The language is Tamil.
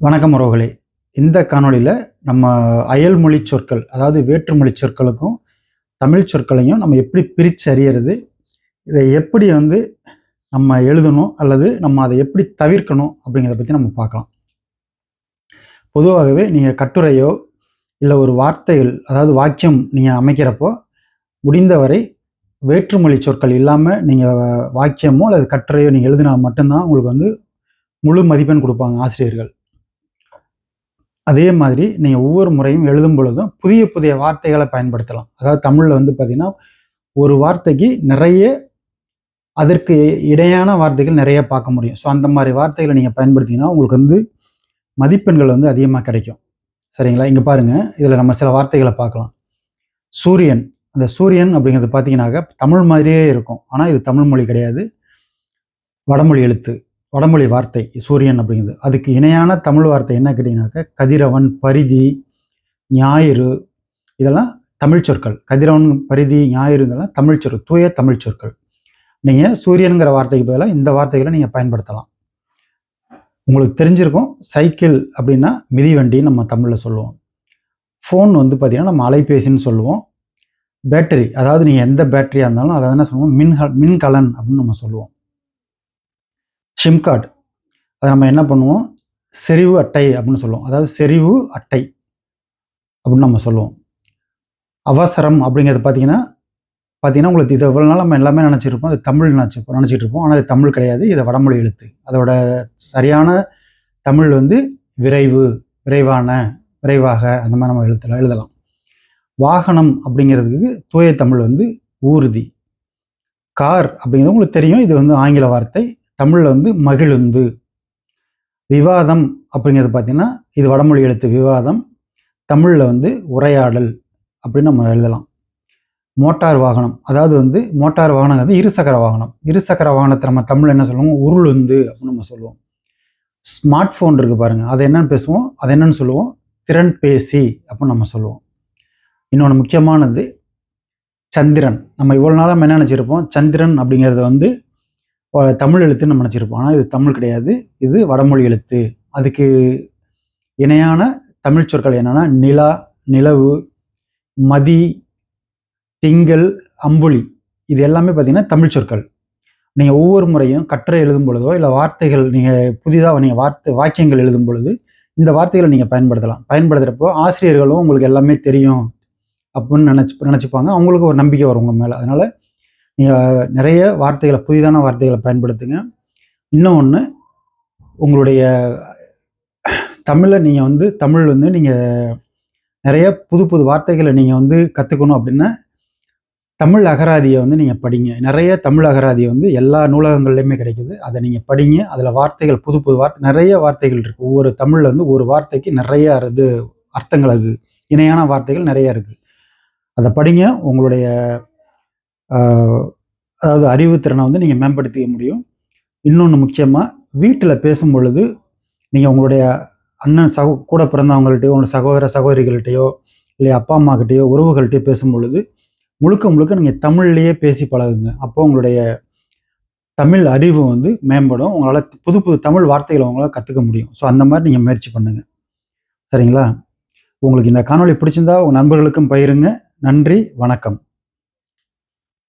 வணக்கம் உறவுகளே. இந்த காணொளியில் நம்ம அயல்மொழி சொற்கள் அதாவது வேற்றுமொழி சொற்களுக்கும் தமிழ் சொற்களையும் நம்ம எப்படி பிரித்து அறியறது இதை எப்படி வந்து நம்ம எழுதணும் அல்லது நம்ம அதை எப்படி தவிர்க்கணும் அப்படிங்கிறத பற்றி நம்ம பார்க்கலாம். பொதுவாகவே நீங்கள் கட்டுரையோ இல்லை ஒரு வார்த்தைகள் அதாவது வாக்கியம் நீங்கள் அமைக்கிறப்போ முடிந்தவரை வேற்றுமொழி சொற்கள் இல்லாமல் நீங்கள் வாக்கியமோ அல்லது கட்டுரையோ நீங்கள் எழுதினா மட்டும்தான் உங்களுக்கு வந்து முழு மதிப்பெண் கொடுப்பாங்க ஆசிரியர்கள். அதே மாதிரி நீங்கள் ஒவ்வொரு முறையும் எழுதும் பொழுதும் புதிய புதிய வார்த்தைகளை பயன்படுத்தலாம். அதாவது தமிழில் வந்து பார்த்திங்கன்னா ஒரு வார்த்தைக்கு நிறைய அதற்கு இடையான வார்த்தைகள் நிறைய பார்க்க முடியும். ஸோ அந்த மாதிரி வார்த்தைகளை நீங்கள் பயன்படுத்திங்கன்னா உங்களுக்கு வந்து மதிப்பெண்கள் வந்து அதிகமாக கிடைக்கும். சரிங்களா? இங்கே பாருங்கள் இதில் நம்ம சில வார்த்தைகளை பார்க்கலாம். சூரியன். அந்த சூரியன் அப்படிங்கிறது பார்த்தீங்கன்னாக்க தமிழ் மாதிரியே இருக்கும். ஆனால் இது தமிழ் மொழி கிடையாது. வடமொழி எழுத்து. வடமொழி வார்த்தை சூரியன் அப்படிங்கிறது அதுக்கு இணையான தமிழ் வார்த்தை என்ன கேட்டிங்கனாக்கா கதிரவன் பரிதி ஞாயிறு இதெல்லாம் தமிழ் சொற்கள். கதிரவன் பரிதி ஞாயிறுங்கெல்லாம் தமிழ் சொற்கள் தூய தமிழ் சொற்கள். நீங்கள் சூரியனுங்கிற வார்த்தைக்கு பதிலாக இந்த வார்த்தைகளை நீங்கள் பயன்படுத்தலாம். உங்களுக்கு தெரிஞ்சிருக்கும் சைக்கிள் அப்படின்னா மிதிவண்டி நம்ம தமிழில் சொல்லுவோம். ஃபோன் வந்து பார்த்திங்கன்னா நம்ம அலைபேசின்னு சொல்லுவோம். பேட்டரி அதாவது நீங்கள் எந்த பேட்டரியாக இருந்தாலும் அதை என்ன சொல்லுவோம்? மின் மின்கலன் அப்படின்னு நம்ம சொல்லுவோம். சிம் கார்டு அதை நம்ம என்ன பண்ணுவோம்? செறிவு அட்டை அப்படின்னு சொல்லுவோம். அதாவது செறிவு அட்டை அப்படின்னு நம்ம சொல்லுவோம். அவசரம் அப்படிங்கிறது பார்த்தீங்கன்னா பார்த்தீங்கன்னா உங்களுக்கு இது எவ்வளோ நாள் நம்ம எல்லாமே நினச்சிருப்போம். அது தமிழ் நினச்சிருப்போம் நினச்சிட்டு இருப்போம். ஆனால் அது தமிழ் கிடையாது. இது வடமொழி எழுத்து. அதோட சரியான தமிழ் வந்து விரைவு விரைவான விரைவாக அந்த மாதிரி நம்ம எழுத்தலாம் எழுதலாம். வாகனம் அப்படிங்கிறதுக்கு தூய தமிழ் வந்து ஊர்தி. கார் அப்படிங்கிறது உங்களுக்கு தெரியும். இது வந்து ஆங்கில வார்த்தை. தமிழில் வந்து மகிழுந்து. விவாதம் அப்படிங்கிறது பார்த்தீங்கன்னா இது வடமொழி எழுத்து விவாதம். தமிழில் வந்து உரையாடல் அப்படின்னு நம்ம எழுதலாம். மோட்டார் வாகனம் அதாவது வந்து மோட்டார் வாகனம் வந்து இருசக்கர வாகனம். இருசக்கர வாகனத்தை நம்ம தமிழ் என்ன சொல்லுவோம்? உருளுந்து அப்படின்னு நம்ம சொல்லுவோம். ஸ்மார்ட் ஃபோன் இருக்குது பாருங்கள் அதை என்னென்னு பேசுவோம்? அதை என்னென்னு சொல்லுவோம்? திறன் பேசி அப்படின்னு நம்ம சொல்லுவோம். இன்னொன்று முக்கியமானது சந்திரன். நம்ம இவ்வளோ நாளாக என்ன நினச்சிருப்போம்? சந்திரன் அப்படிங்கிறது வந்து தமிழ் எழுத்துன்னு நம்ம நினச்சிருப்போம். ஆனால் இது தமிழ் கிடையாது. இது வடமொழி எழுத்து. அதுக்கு இணையான தமிழ் சொற்கள் என்னென்னா நிலா நிலவு மதி திங்கள் அம்புலி. இது எல்லாமே பார்த்திங்கன்னா தமிழ் சொற்கள். நீங்கள் ஒவ்வொரு முறையும் கற்றை எழுதும் பொழுதோ இல்லை வார்த்தைகள் நீங்கள் புதிதாக நீங்கள் வார்த்தை வாக்கியங்கள் எழுதும் பொழுது இந்த வார்த்தைகளை நீங்கள் பயன்படுத்தலாம். பயன்படுத்துகிறப்போ ஆசிரியர்களும் உங்களுக்கு எல்லாமே தெரியும் அப்படின்னு நினச்சி நினச்சிப்பாங்க. அவங்களுக்கு ஒரு நம்பிக்கை வரும் உங்கள் மேலே. அதனால் நீங்கள் நிறைய வார்த்தைகளை புதிதான வார்த்தைகளை பயன்படுத்துங்க. இன்னொன்று உங்களுடைய தமிழை நீங்கள் வந்து தமிழ் வந்து நீங்கள் நிறைய புது புது வார்த்தைகளை நீங்கள் வந்து கற்றுக்கணும் அப்படின்னா தமிழ் அகராதியை வந்து நீங்கள் படிங்க. நிறைய தமிழ் அகராதியை வந்து எல்லா நூலகங்கள்லையுமே கிடைக்குது. அதை நீங்கள் படிங்க. அதில் வார்த்தைகள் புது புது வார்த்தை நிறைய வார்த்தைகள் இருக்குது ஒவ்வொரு தமிழில் வந்து ஒரு வார்த்தைக்கு நிறைய இது அர்த்தங்கள் அது. இணையான வார்த்தைகள் நிறைய இருக்குது அதை படிங்க. உங்களுடைய அதாவது அறிவுத்திறனை வந்து நீங்கள் மேம்படுத்திக்க முடியும். இன்னொன்று முக்கியமாக வீட்டில் பேசும் பொழுது நீங்கள் உங்களுடைய அண்ணன் சகோ கூட பிறந்தவங்கள்ட்டையோ உங்களோட சகோதர சகோதரிகள்கிட்டையோ இல்லை அப்பா அம்மாக்கிட்டேயோ உறவுகள்கிட்டயோ பேசும் பொழுது முழுக்க முழுக்க நீங்கள் தமிழ்லேயே பேசி பழகுங்க. அப்போ உங்களுடைய தமிழ் அறிவு வந்து மேம்படும். உங்களால் புது புது தமிழ் வார்த்தைகளை உங்களால் கற்றுக்க முடியும். ஸோ அந்த மாதிரி நீங்கள் முயற்சி பண்ணுங்கள் சரிங்களா? உங்களுக்கு இந்த காணொலி பிடிச்சிருந்தா உங்கள் நண்பர்களுக்கும் பயிருங்க நன்றி வணக்கம்.